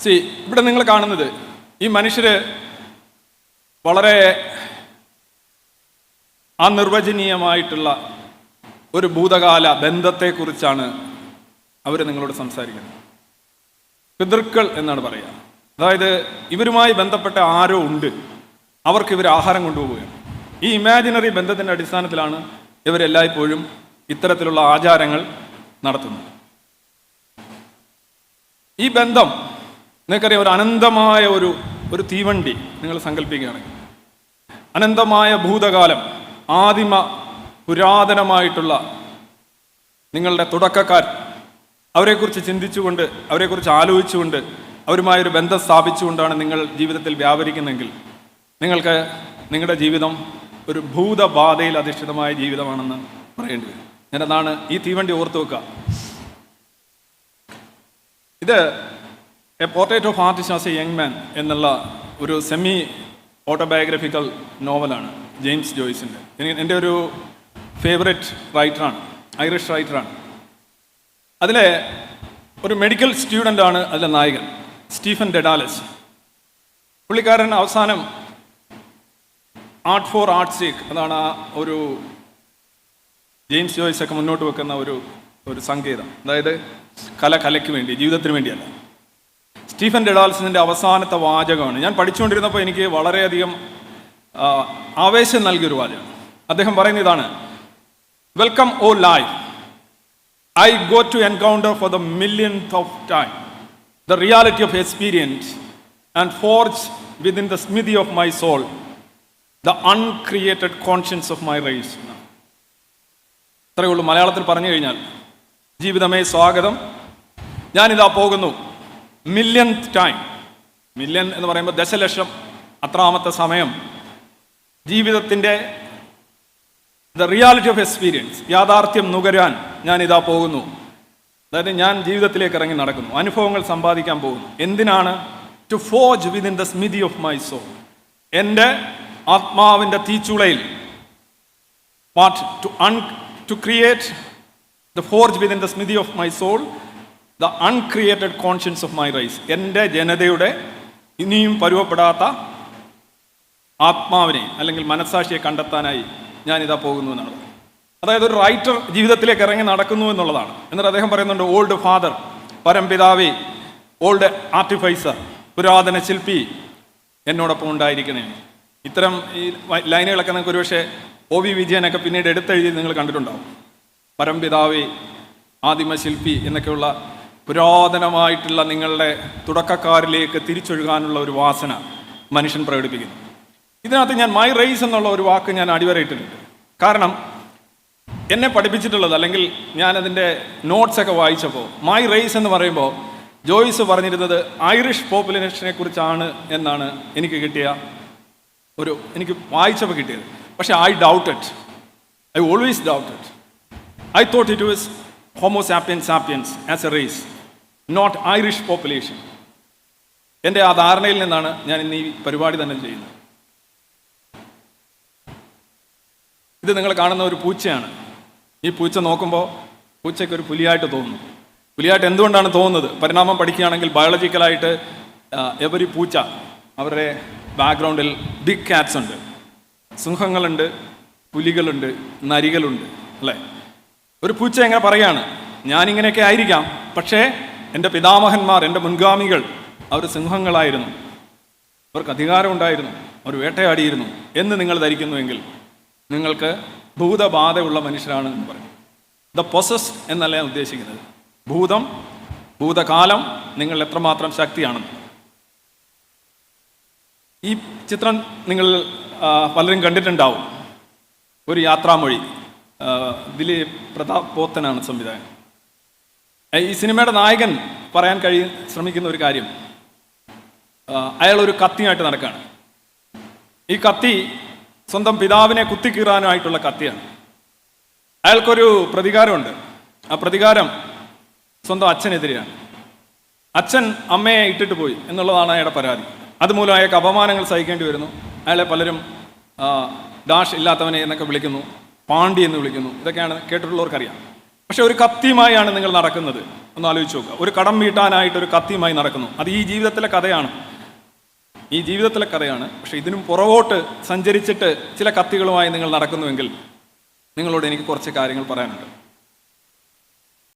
C ഇവിടെ നിങ്ങൾ കാണുന്നത് ഈ മനുഷ്യര് വളരെ അനിർവചനീയമായിട്ടുള്ള ഒരു ഭൂതകാല ബന്ധത്തെക്കുറിച്ചാണ് അവർ നിങ്ങളോട് സംസാരിക്കുന്നത്. പിതൃക്കൾ എന്നാണ് പറയുക. അതായത് ഇവരുമായി ബന്ധപ്പെട്ട ആരോ ഉണ്ട്. അവർക്ക് ഇവർ ആഹാരം കൊണ്ടുപോവുകയാണ്. ഈ ഇമാജിനറി ബന്ധത്തിന്റെ അടിസ്ഥാനത്തിലാണ് ഇവരെല്ലായ്പ്പോഴും ഇത്തരത്തിലുള്ള ആചാരങ്ങൾ നടത്തുന്നത്. ഈ ബന്ധം നിങ്ങൾക്കറിയാം ഒരു അനന്തമായ ഒരു ഒരു തീവണ്ടി നിങ്ങൾ സങ്കല്പിക്കുകയാണെങ്കിൽ. അനന്തമായ ഭൂതകാലം ആദിമ പുരാതനമായിട്ടുള്ള നിങ്ങളുടെ തുടക്കക്കാർ അവരെക്കുറിച്ച് ചിന്തിച്ചുകൊണ്ട് അവരെക്കുറിച്ച് ആലോചിച്ചുകൊണ്ട് അവരുമായൊരു ബന്ധം സ്ഥാപിച്ചുകൊണ്ടാണ് നിങ്ങൾ ജീവിതത്തിൽ വ്യാപരിക്കുന്നെങ്കിൽ നിങ്ങൾക്ക് നിങ്ങളുടെ ജീവിതം ഒരു ഭൂതബാധയിൽ അധിഷ്ഠിതമായ ജീവിതമാണെന്ന് പറയേണ്ടി വരും. ഞാനതാണ് ഈ തീവണ്ടി ഓർത്തു വെക്കുക ഇത് a portrait of artist as a young man എന്നുള്ള ഒരു സെമി ഓട്ടോബയോഗ്രഫിക്കൽ നോവലാണ് ജെയിംസ് എനിക്ക് എന്റെ ഒരു ഫേവറേറ്റ് റൈറ്ററാണ് ഐറിഷ് റൈറ്ററാണ് അതിലെ ഒരു മെഡിക്കൽ സ്റ്റുഡന്റാണ് അതിലെ നായകൻ സ്റ്റീഫൻ ഡെഡാലസ് പുള്ളിക്കാരൻ അവസാനം ആർട്ട് ഫോർ ആർട്ട് സീക്ക് അതാണ് ആ ഒരു ജെയിംസ് ജോയ്സ് ഒക്കെ മുന്നോട്ട് വെക്കുന്ന ഒരു ഒരു സങ്കേതം. അതായത് കല കലയ്ക്ക് വേണ്ടി ജീവിതത്തിന് വേണ്ടിയല്ല. സ്റ്റീഫൻ ഡെഡാൽസിന്റെ അവസാനത്തെ വാചകമാണ്. ഞാൻ പഠിച്ചുകൊണ്ടിരുന്നപ്പോൾ എനിക്ക് വളരെയധികം ആവേശം നൽകിയൊരു വാചകം. അദ്ദേഹം പറയുന്ന ഇതാണ് welcome O life I go to encounter for the millionth of time the reality of experience and forge within the smithy of my soul the uncreated conscience of my rise അത്രയേ ഉള്ളൂ. മലയാളത്തിൽ പറഞ്ഞു കഴിഞ്ഞാൽ ജീവിതമേ സ്വാഗതം. ഞാനിതാ പോകുന്നു. മില്യൺ ടൈം മില്യൺ എന്ന് പറയുമ്പോൾ ദശലക്ഷം അത്രാമത്തെ സമയം. ജീവിതത്തിന്റെ ദ റിയാലിറ്റി ഓഫ് എക്സ്പീരിയൻസ് യാഥാർത്ഥ്യം നുകരാൻ ഞാൻ ഇതാ പോകുന്നു. അതായത് ഞാൻ ജീവിതത്തിലേക്ക് ഇറങ്ങി നടക്കുന്നു. അനുഭവങ്ങൾ സമ്പാദിക്കാൻ പോകുന്നു. എന്തിനാണ്? To forge within the smithy of my soul എന്റെ ആത്മാവിന്റെ തീച്ചുളയിൽ what to un to create the forge within the smithy of my soul the uncreated conscience of my rise എന്റെ ജനതയുടെ ഇനിയും പരുവപ്പെടാത്ത ആത്മാവിനെ അല്ലെങ്കിൽ മനസ്സാക്ഷിയെ കണ്ടെത്താനായി ഞാനിതാ പോകുന്നു എന്നാണ് അതായത് ഒരു റൈറ്റർ ജീവിതത്തിലേക്ക് ഇറങ്ങി നടക്കുന്നു എന്നുള്ളതാണ്. എന്നിട്ട് അദ്ദേഹം പറയുന്നുണ്ട് ഓൾഡ് ഫാദർ പരംപിതാവി ഓൾഡ് ആർട്ടിഫൈസർ പുരാതന ശില്പി എന്നോടൊപ്പം ഉണ്ടായിരിക്കണേ. ഇത്തരം ഈ ലൈനുകളൊക്കെ നിങ്ങൾക്ക് ഒരുപക്ഷെ ഒ വി വിജയനൊക്കെ പിന്നീട് എടുത്തെഴുതി നിങ്ങൾ കണ്ടിട്ടുണ്ടാവും. പരംപിതാവി ആദിമശില്പി എന്നൊക്കെയുള്ള പുരാതനമായിട്ടുള്ള നിങ്ങളുടെ തുടക്കക്കാരിലേക്ക് തിരിച്ചൊഴുകാനുള്ള ഒരു വാസന മനുഷ്യൻ പ്രകടിപ്പിക്കുന്നു. ഇതിനകത്ത് ഞാൻ മൈ റേസ് എന്നുള്ള ഒരു വാക്ക് ഞാൻ അടിവരയിട്ടിട്ടുണ്ട്. കാരണം എന്നെ പഠിപ്പിച്ചിട്ടുള്ളത് അല്ലെങ്കിൽ ഞാനതിന്റെ നോട്ട്സൊക്കെ വായിച്ചപ്പോൾ മൈ റേസ് എന്ന് പറയുമ്പോൾ ജോയിസ് പറഞ്ഞിരുന്നത് ഐറിഷ് പോപ്പുലേഷനെ കുറിച്ചാണ് എന്നാണ് എനിക്ക് കിട്ടിയ ഒരു എനിക്ക് വായിച്ചപ്പോൾ കിട്ടിയത്. പക്ഷേ I doubted I always doubted I thought it was homo sapien sapiens as a race not Irish population എന്റെ ആ ധാരണയിൽ നിന്നാണ് ഞാൻ ഇന്ന് ഈ പരിപാടി തന്നെ ചെയ്യുന്നത്. ഇത് നിങ്ങൾ കാണുന്ന ഒരു പൂച്ചയാണ്. ഈ പൂച്ച നോക്കുമ്പോൾ പൂച്ചയ്ക്ക് ഒരു പുലിയായിട്ട് തോന്നുന്നു. പുലിയായിട്ട് എന്തുകൊണ്ടാണ് തോന്നുന്നത്? പരിണാമം പഠിക്കുകയാണെങ്കിൽ ബയോളജിക്കലായിട്ട് എവരി പൂച്ച അവരുടെ ബാക്ക്ഗ്രൗണ്ടിൽ ബിഗ് ക്യാറ്റ്സ് ഉണ്ട്. സിംഹങ്ങളുണ്ട് പുലികളുണ്ട് നരികളുണ്ട് അല്ലേ? ഒരു പൂച്ച എങ്ങനെ പറയാണ് ഞാനിങ്ങനെയൊക്കെ ആയിരിക്കാം പക്ഷേ എന്റെ പിതാമഹന്മാർ എന്റെ മുൻഗാമികൾ അവർ സിംഹങ്ങളായിരുന്നു. അവർക്ക് അധികാരമുണ്ടായിരുന്നു അവർ വേട്ടയാടിയിരുന്നു. എന്ന് നിങ്ങൾ ധരിക്കുന്നുവെങ്കിൽ നിങ്ങൾക്ക് ഭൂതബാധയുള്ള മനുഷ്യരാണ് എന്ന് പറയും ദ പൊസസ് എന്നല്ല ഞാൻ ഉദ്ദേശിക്കുന്നത്? ഭൂതം ഭൂതകാലം നിങ്ങൾ എത്രമാത്രം ശക്തിയാണെന്ന്. ഈ ചിത്രം നിങ്ങൾ പലരും കണ്ടിട്ടുണ്ടാവും. ഒരു യാത്രാമൊഴി. ദിലീപ് പ്രതാപ് പോത്തനാണ് സംവിധായകൻ. ഈ സിനിമയുടെ നായകൻ പറയാൻ കഴിയ ശ്രമിക്കുന്ന ഒരു കാര്യം. അയാൾ ഒരു കത്തിയായിട്ട് നടക്കുകയാണ് ഈ കത്തി സ്വന്തം പിതാവിനെ കുത്തിക്കീറാനായിട്ടുള്ള കത്തിയാണ്. അയാൾക്കൊരു പ്രതികാരമുണ്ട്. ആ പ്രതികാരം സ്വന്തം അച്ഛനെതിരെയാണ്. അച്ഛൻ അമ്മയെ ഇട്ടിട്ട് പോയി എന്നുള്ളതാണ് അയാളുടെ പരാതി. അതുമൂലം അയാൾക്ക് അപമാനങ്ങൾ സഹിക്കേണ്ടി വരുന്നു. അയാളെ പലരും ഡാഷ് ഇല്ലാത്തവനെ എന്നൊക്കെ വിളിക്കുന്നു പാണ്ടി എന്ന് വിളിക്കുന്നു. ഇതൊക്കെയാണ് കേട്ടിട്ടുള്ളവർക്കറിയാം. പക്ഷെ ഒരു കത്തിയുമായാണ് നിങ്ങൾ നടക്കുന്നത്. ഒന്ന് ആലോചിച്ച് നോക്കുക. ഒരു കടം വീട്ടാനായിട്ട് ഒരു കത്തിയുമായി നടക്കുന്നു. അത് ഈ ജീവിതത്തിലെ കഥയാണ്. ഈ ജീവിതത്തിലെ കഥയാണ്. പക്ഷെ ഇതിനും പുറകോട്ട് സഞ്ചരിച്ചിട്ട് ചില കത്തികളുമായി നിങ്ങൾ നടക്കുന്നുവെങ്കിൽ നിങ്ങളോട് എനിക്ക് കുറച്ച് കാര്യങ്ങൾ പറയാനുണ്ട്.